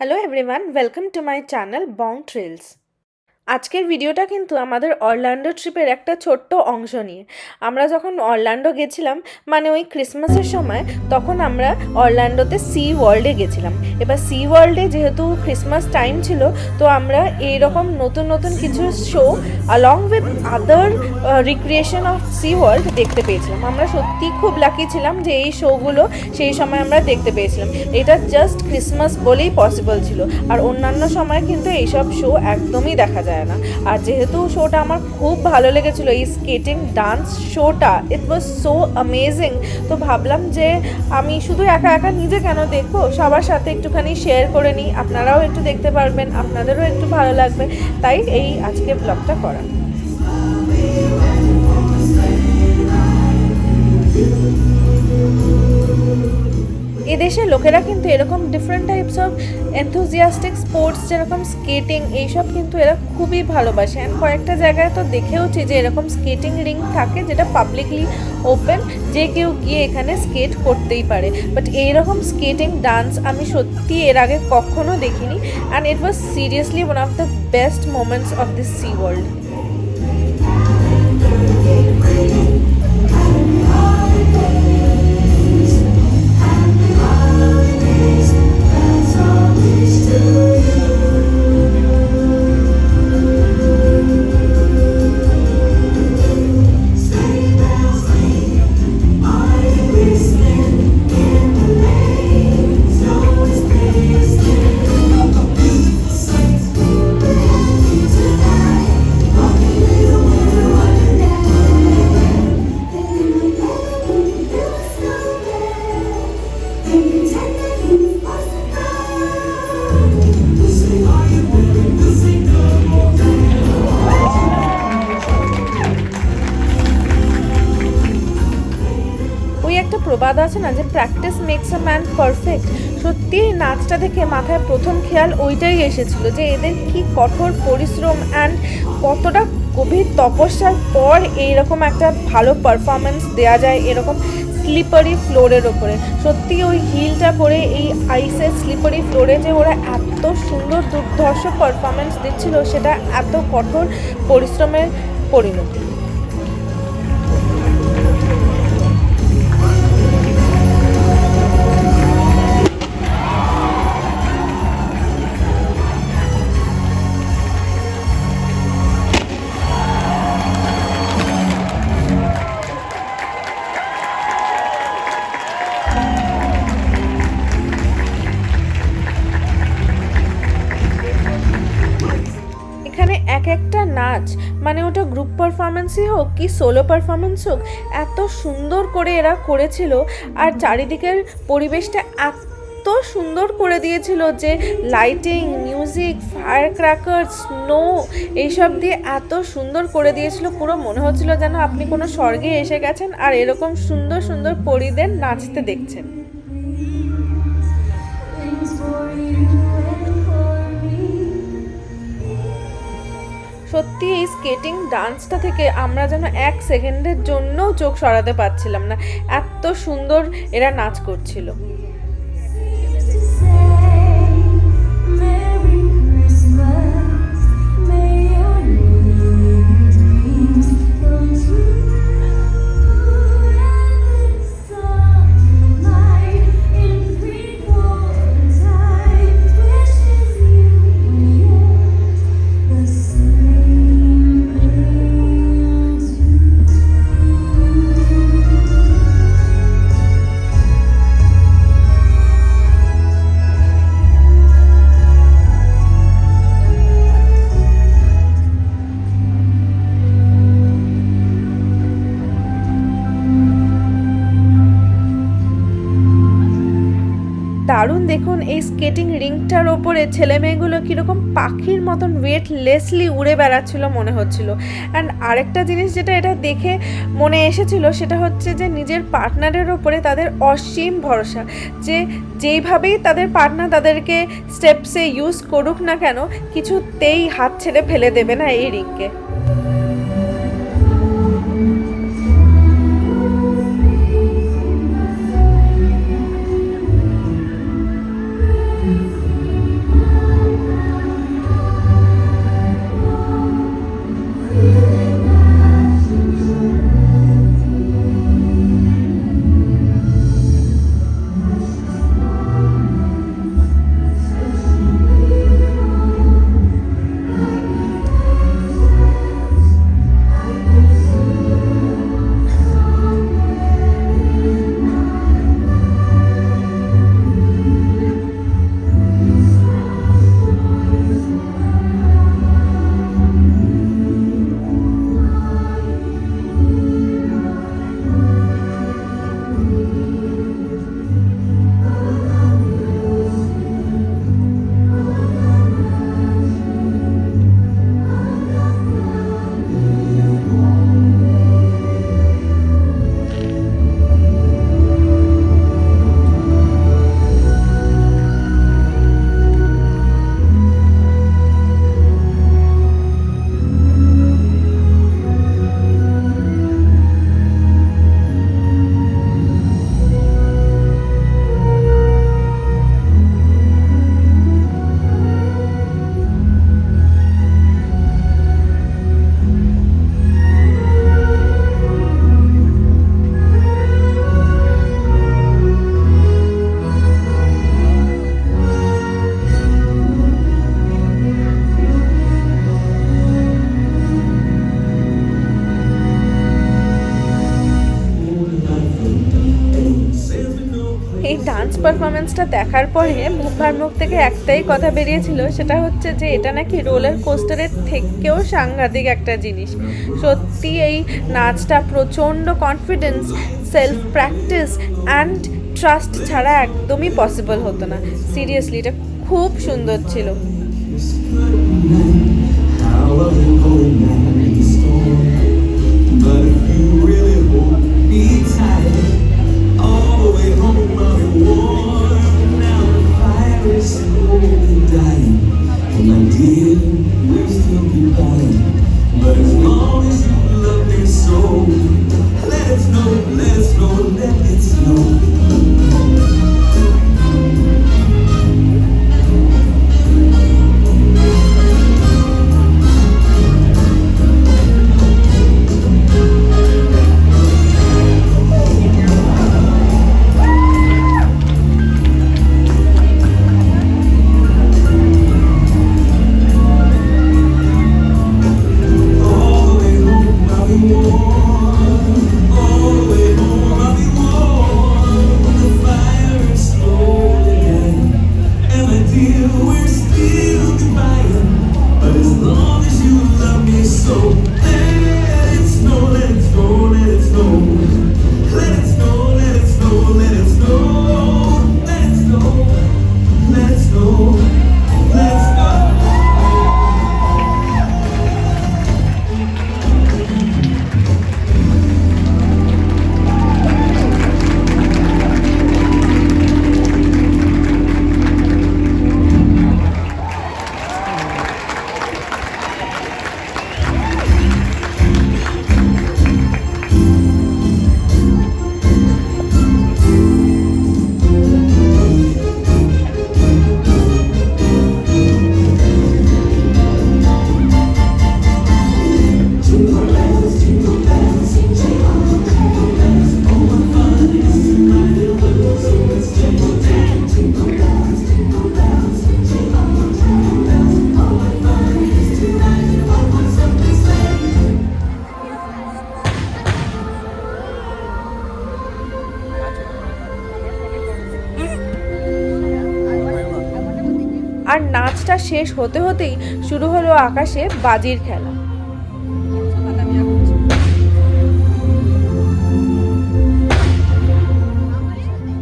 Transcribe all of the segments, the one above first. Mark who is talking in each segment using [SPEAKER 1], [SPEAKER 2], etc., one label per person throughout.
[SPEAKER 1] Hello everyone, welcome to my channel Bong Trails. আজকের ভিডিওটা কিন্তু আমাদের অরল্যান্ডো ট্রিপের একটা ছোট্ট অংশ নিয়ে। আমরা যখন অরল্যান্ডো গেছিলাম মানে ওই ক্রিসমাসের সময়, তখন আমরা অরল্যান্ডোতে সি ওয়ার্ল্ডে গেছিলাম। এবার সি ওয়ার্ল্ডে যেহেতু ক্রিসমাস টাইম ছিল, তো আমরা এইরকম নতুন নতুন কিছু show along with other recreation of SeaWorld দেখতে পেয়েছিলাম। আমরা সত্যি খুব লাকি ছিলাম যে এই শোগুলো সেই সময় আমরা দেখতে পেয়েছিলাম। এটা জাস্ট ক্রিসমাস বলেই পসিবল ছিল। আর অন্যান্য সময় কিন্তু এইসব শো একদমই দেখা যায় না। আর যেহেতু শোটা আমার খুব ভালো লেগেছিলো, এই স্কেটিং ডান্স শোটা ইট ওয়াজ সো অ্যামেজিং তো ভাবলাম যে আমি শুধু একা একা নিজে কেন দেখব? সবার সাথে একটুখানি শেয়ার করে নিই। আপনারাও একটু দেখতে পারবেন, আপনাদেরও একটু ভালো লাগবে। তাই এই আজকে ব্লগটা করা। এদেশের লোকেরা কিন্তু এরকম different types of enthusiastic sports যেরকম স্কেটিং এইসব কিন্তু এরা খুবই ভালোবাসে। অ্যান্ড কয়েকটা জায়গায় তো দেখেওছি যে এরকম স্কেটিং রিং থাকে যেটা পাবলিকলি ওপেন যে কেউ গিয়ে এখানে স্কেট করতেই পারে। বাট এইরকম স্কেটিং ডান্স আমি সত্যি এর আগে কখনো দেখিনি। And it was seriously one of the best moments of this SeaWorld প্রবাদ আছে না যে practice makes a man perfect সত্যি এই নাচটা দেখে মাথায় প্রথম খেয়াল ওইটাই এসেছিল যে এদের কি কঠোর পরিশ্রম অ্যান্ড কতটা গভীর তপস্যার পর এইরকম একটা ভালো পারফরমেন্স দেওয়া যায় এরকম স্লিপারি ফ্লোরের ওপরে। সত্যি ওই হিলটা পরে এই আইসের স্লিপারি ফ্লোরে যে ওরা এত সুন্দর দুর্ধর্ষ পারফরমেন্স দিচ্ছিল সেটা এত কঠোর পরিশ্রমের পরিণতি। নাচ মানে ওটা গ্রুপ পারফরমেন্সই হোক কি সোলো পারফরমেন্স হোক, এত সুন্দর করে এরা করেছিল আর চারিদিকের পরিবেশটা এত সুন্দর করে দিয়েছিল যে lighting music fire cracker snow এইসব দিয়ে এত সুন্দর করে দিয়েছিল। পুরো মনে হচ্ছিল যেন আপনি কোনো স্বর্গে এসে গেছেন আর এরকম সুন্দর সুন্দর পরিদের নাচতে দেখছেন। সত্যি এই স্কেটিং ডান্সটা থেকে আমরা যেন এক সেকেন্ডের জন্যও চোখ সরাতে পারছিলাম না। এত সুন্দর এরা নাচ করছিল। দেখুন, এই স্কেটিং রিংটার ওপরে ছেলে মেয়েগুলো কীরকম পাখির মতন ওয়েটলেসলি উড়ে বেড়াচ্ছিল মনে হচ্ছিল। অ্যান্ড আরেকটা জিনিস যেটা এটা দেখে মনে এসেছিল সেটা হচ্ছে যে নিজের পার্টনারের ওপরে তাদের অসীম ভরসা। যে যেইভাবেই তাদের পার্টনার তাদেরকে স্টেপসে ইউজ করুক না কেন, কিছুতেই হাত ছেড়ে ফেলে দেবে না এই রিংকে পারফরমেন্সটা দেখার পরে মুখার মুখ থেকে একটাই কথা বেরিয়েছিল, সেটা হচ্ছে যে এটা নাকি রোলার কোস্টারের থেকেও সাংঘাতিক একটা জিনিস। সত্যি এই নাচটা প্রচণ্ড confidence self practice and trust ছাড়া একদমই পসিবল হতো না। সিরিয়াসলি এটা খুব সুন্দর ছিল। আর নাচটা শেষ হতে হতেই শুরু হলো আকাশে বাজির খেলা।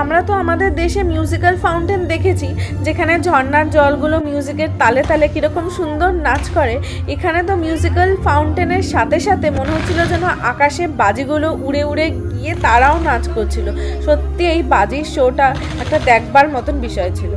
[SPEAKER 1] আমরা তো আমাদের দেশে মিউজিক্যাল ফাউন্টেন দেখেছি, যেখানে ঝর্নার জলগুলো মিউজিকের তালে তালে কীরকম সুন্দর নাচ করে। এখানে তো মিউজিক্যাল ফাউন্টেনের সাথে সাথে মনে হচ্ছিল যেন আকাশে বাজিগুলো উড়ে উড়ে গিয়ে তারাও নাচ করছিল। সত্যি এই বাজির শোটা একটা দেখবার মতন বিষয় ছিল।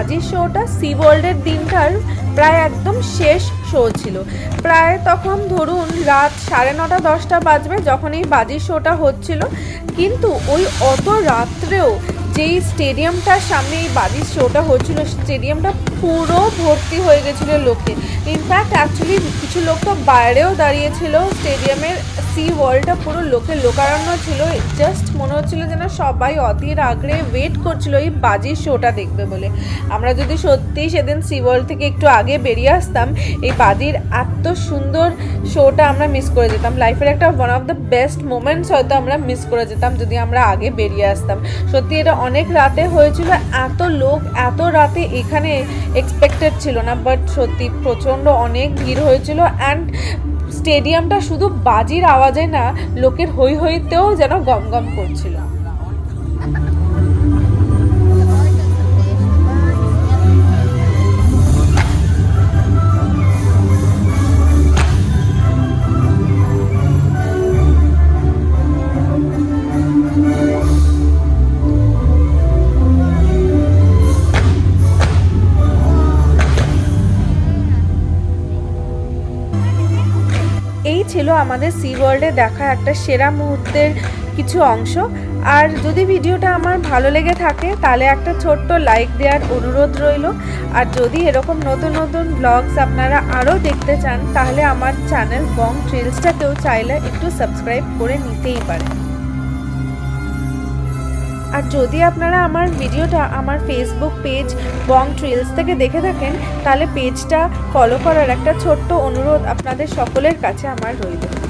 [SPEAKER 1] বাজির শোটা সি ওয়ার্ল্ডের দিনটার প্রায় একদম শেষ শো ছিল। প্রায় তখন ধরুন রাত সাড়ে নটা, দশটা বাজবে যখন এই বাজির শোটা হচ্ছিল। কিন্তু ওই অত রাত্রেও যেই স্টেডিয়ামটার সামনে এই বাজির শোটা হচ্ছিল, স্টেডিয়ামটা পুরো ভর্তি হয়ে গেছিল লোকে। ইনফ্যাক্ট অ্যাকচুয়ালি কিছু লোক তো বাইরেও দাঁড়িয়েছিল, স্টেডিয়ামের সি ওয়ালটা পুরো লোকে লোকারণ্য ছিল। জাস্ট মনে হচ্ছিল যেন সবাই অধীর আগ্রে ওয়েট করছিল এই বাজির শোটা দেখবে বলে। আমরা যদি সত্যিই সেদিন সি ওয়ার্ল্ড থেকে একটু আগে বেরিয়ে আসতাম, এই বাজির এত সুন্দর শোটা আমরা মিস করে যেতাম। লাইফের একটা one of the best moments হয়তো আমরা মিস করে যেতাম যদি আমরা আগে বেরিয়ে আসতাম। সত্যি এটা অনেক রাতে হয়েছিল, এত লোক, এত রাতে এখানে এক্সপেক্টেড ছিল না বাট সত্যি প্রচণ্ড অনেক ভিড় হয়েছিল অ্যান্ড স্টেডিয়ামটা শুধু বাজির আওয়াজে না, লোকের হৈ হইতেও যেন গম গম করছিল। আমাদের সি ওয়ার্ল্ডে দেখা একটা সেরা মুহূর্তের কিছু অংশ। আর যদি ভিডিওটা আমার ভালো লেগে থাকে, তাহলে একটা ছোট্ট লাইক দেওয়ার অনুরোধ রইল। আর যদি এরকম নতুন নতুন ব্লগস আপনারা আরও দেখতে চান, তাহলে আমার চ্যানেল বং ট্রিলসটাকেও চাইলে একটু সাবস্ক্রাইব করে নিতেই পারেন। আর যদি আপনারা আমার ভিডিওটা, আমার ফেসবুক পেজ বং ট্রিলস থেকে দেখে থাকেন, তাহলে পেজটা ফলো করার একটা ছোট্ট অনুরোধ আপনাদের সকলের কাছে আমার রইল।